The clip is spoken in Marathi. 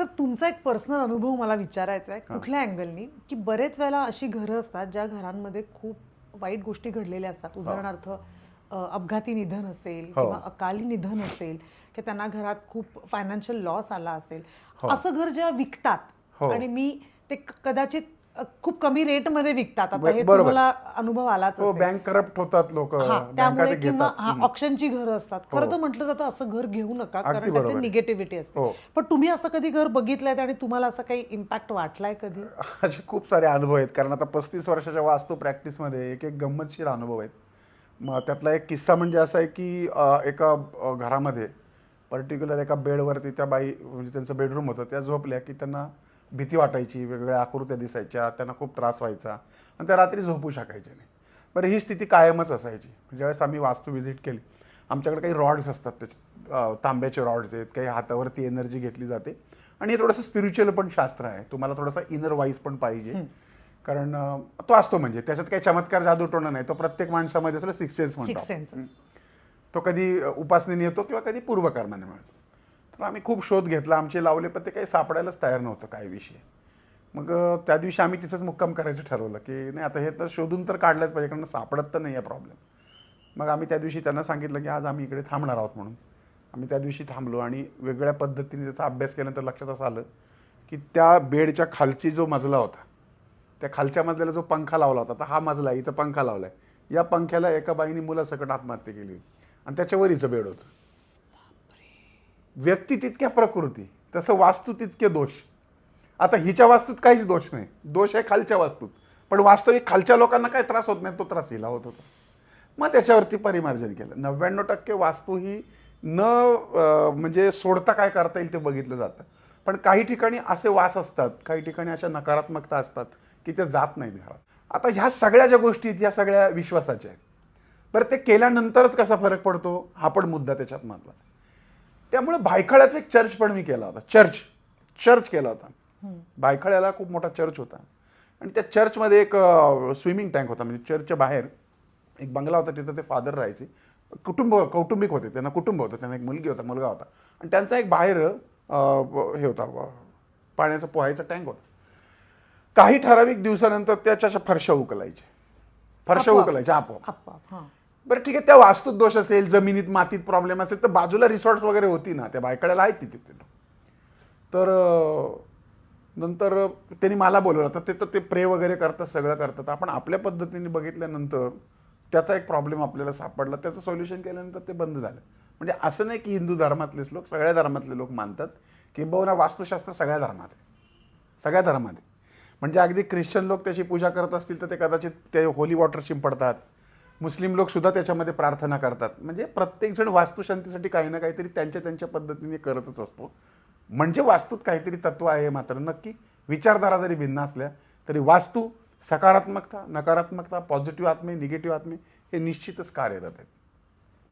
सर तुमचा एक पर्सनल अनुभव मला विचारायचा आहे कुठल्या अँगलनी की बरेच वेळेला अशी घरं असतात ज्या घरांमध्ये खूप वाईट गोष्टी घडलेल्या असतात उदाहरणार्थ अपघाती निधन असेल हो. किंवा अकाली निधन असेल की त्यांना घरात खूप फायनान्शियल लॉस आला असेल हो. असं घर जेव्हा विकतात हो. आणि मी ते कदाचित खूप कमी रेटमध्ये विकतात आता हे बरोबर. तुम्हाला अनुभव आलाच हो असेल. बँक करप्ट होतात लोक हा त्यामुळे किंवा हा. ऑप्शनची घरं असतात खरं हो. तर म्हटलं जातं असं घर घेऊ नका अगदी कारण बरोबर. निगेटिव्हिटी असते हो. पण तुम्ही असं कधी घर बघितलंय आणि तुम्हाला असं काही इम्पॅक्ट वाटलाय कधी असे खूप सारे अनुभव आहेत कारण आता पस्तीस वर्षाच्या वास्तू प्रॅक्टिसमध्ये एक एक गंमतशीर अनुभव आहेत मग त्यातला एक किस्सा म्हणजे असा आहे की अ, एका अ, घरामध्ये पर्टिक्युलर एका बेडवरती त्या बाई म्हणजे त्यांचं बेडरूम होतं त्या झोपल्या की त्यांना भीती वाटायची वेगवेगळ्या आकृत्या दिसायच्या त्यांना खूप त्रास व्हायचा आणि त्या रात्री झोपू शकायच्या नाही. बरं ही स्थिती कायमच असायची. ज्यावेळेस आम्ही वास्तू व्हिजिट केली आमच्याकडे काही रॉड्स असतात त्याच्यात अ, तांब्याचे रॉड्स आहेत काही हातावरती एनर्जी घेतली जाते आणि हे थोडंसं स्पिरिच्युअल पण शास्त्र आहे. तुम्हाला थोडासा इनर वाईज पण पाहिजे. कारण तो असतो म्हणजे त्याच्यात काही चमत्कार जादूटोणं नाही. तो प्रत्येक माणसामध्ये असलं सिक्स सेन्स म्हणतो तो कधी उपासनेने येतो किंवा कधी पूर्वकर्माने मिळतो. तर आम्ही खूप शोध घेतला. आमचे लावले पण ते काही सापडायलाच तयार नव्हतं काय विषय. मग त्या दिवशी आम्ही तिथंच मुक्काम करायचं ठरवलं की नाही आता हे तर शोधून तर काढलंच पाहिजे कारण सापडत तर नाही आहे प्रॉब्लेम मग आम्ही त्या दिवशी त्यांना सांगितलं की आज आम्ही इकडे थांबणार आहोत म्हणून. आम्ही त्या दिवशी थांबलो आणि वेगवेगळ्या पद्धतीने त्याचा अभ्यास केल्यानंतर लक्षात असं आलं की त्या बेडच्या खालची जो मजला होता त्या खालच्या मजल्याला जो पंखा लावला होता तर हा मजला इथं पंखा लावला आहे या पंख्याला एका बाईने मुलासकट आत्महत्या केली होती. आणि त्याच्यावर हिचं बेड होतं. व्यक्ती तितक्या प्रकृती तसं वास्तू तितके दोष. आता हिच्या वास्तूत काहीच दोष नाही. दोष आहे खालच्या वास्तूत. पण वास्तविक खालच्या लोकांना काय त्रास होत नाही तो त्रास हिला होत होता. मग त्याच्यावरती परिमार्जन केलं. नव्याण्णव टक्के वास्तू ही न म्हणजे सोडता काय करता येईल ते बघितलं जातं. पण काही ठिकाणी असे वास असतात काही ठिकाणी अशा नकारात्मकता असतात की ते जात नाहीत घरात. आता ह्या सगळ्या ज्या गोष्टी आहेत ह्या सगळ्या विश्वासाच्या आहेत. बरं ते केल्यानंतरच कसा फरक पडतो? हा पण मुद्दा त्याच्यात महत्त्वाचा आहे. त्यामुळे भायखळ्याचा एक चर्च पण मी केला होता. चर्च. चर्च केला होता. भायखळ्याला खूप मोठा चर्च होता. आणि त्या चर्चमध्ये एक स्विमिंग टँक होता. म्हणजे चर्चच्या बाहेर एक बंगला होता. तिथं ते फादर राहायचे. कुटुंब कौटुंबिक होते. त्यांना कुटुंब होतं. त्यांना एक मुलगी होता मुलगा होता. आणि त्यांचा एक बाहेर हे होता पाण्याचा पोहायचा टँक होता. काही ठराविक दिवसानंतर त्याच्या फरशा उकलायच्या. फरशा आपोआप. उकलायच्या आपोआप. हा. बरं ठीक आहे त्या वास्तूत दोष असेल जमिनीत मातीत प्रॉब्लेम असेल तर बाजूला रिसॉर्ट्स वगैरे होती ना त्या बायकड्याला आहेत तिथे ते. तर नंतर त्यांनी मला बोलवलं तर ते तर ते प्रे वगैरे करतात सगळं करतात. आपण आपल्या पद्धतीने बघितल्यानंतर त्याचा एक प्रॉब्लेम आपल्याला सापडला. त्याचं सोल्युशन केल्यानंतर ते बंद झालं. म्हणजे असं नाही की हिंदू धर्मातलेच लोक सगळ्या धर्मातले लोक मानतात की बहुना वास्तुशास्त्र सगळ्या धर्मात आहे. सगळ्या धर्मात आहे. म्हणजे अगदी ख्रिश्चन लोक त्याची पूजा करत असतील तर ते कदाचित ते होली वॉटर शिंपडतात. मुस्लिम लोक सुद्धा त्याच्यामध्ये प्रार्थना करतात. म्हणजे प्रत्येकजण वास्तुशांतीसाठी काही ना काहीतरी त्यांच्या त्यांच्या पद्धतीने करतच असतो. म्हणजे वास्तूत काहीतरी तत्व आहे मात्र. नक्की विचारधारा जरी भिन्न असल्या तरी वास्तू सकारात्मकता नकारात्मकता पॉझिटिव्ह आत्मे निगेटिव्ह आत्मे हे निश्चितच कार्यरत आहेत.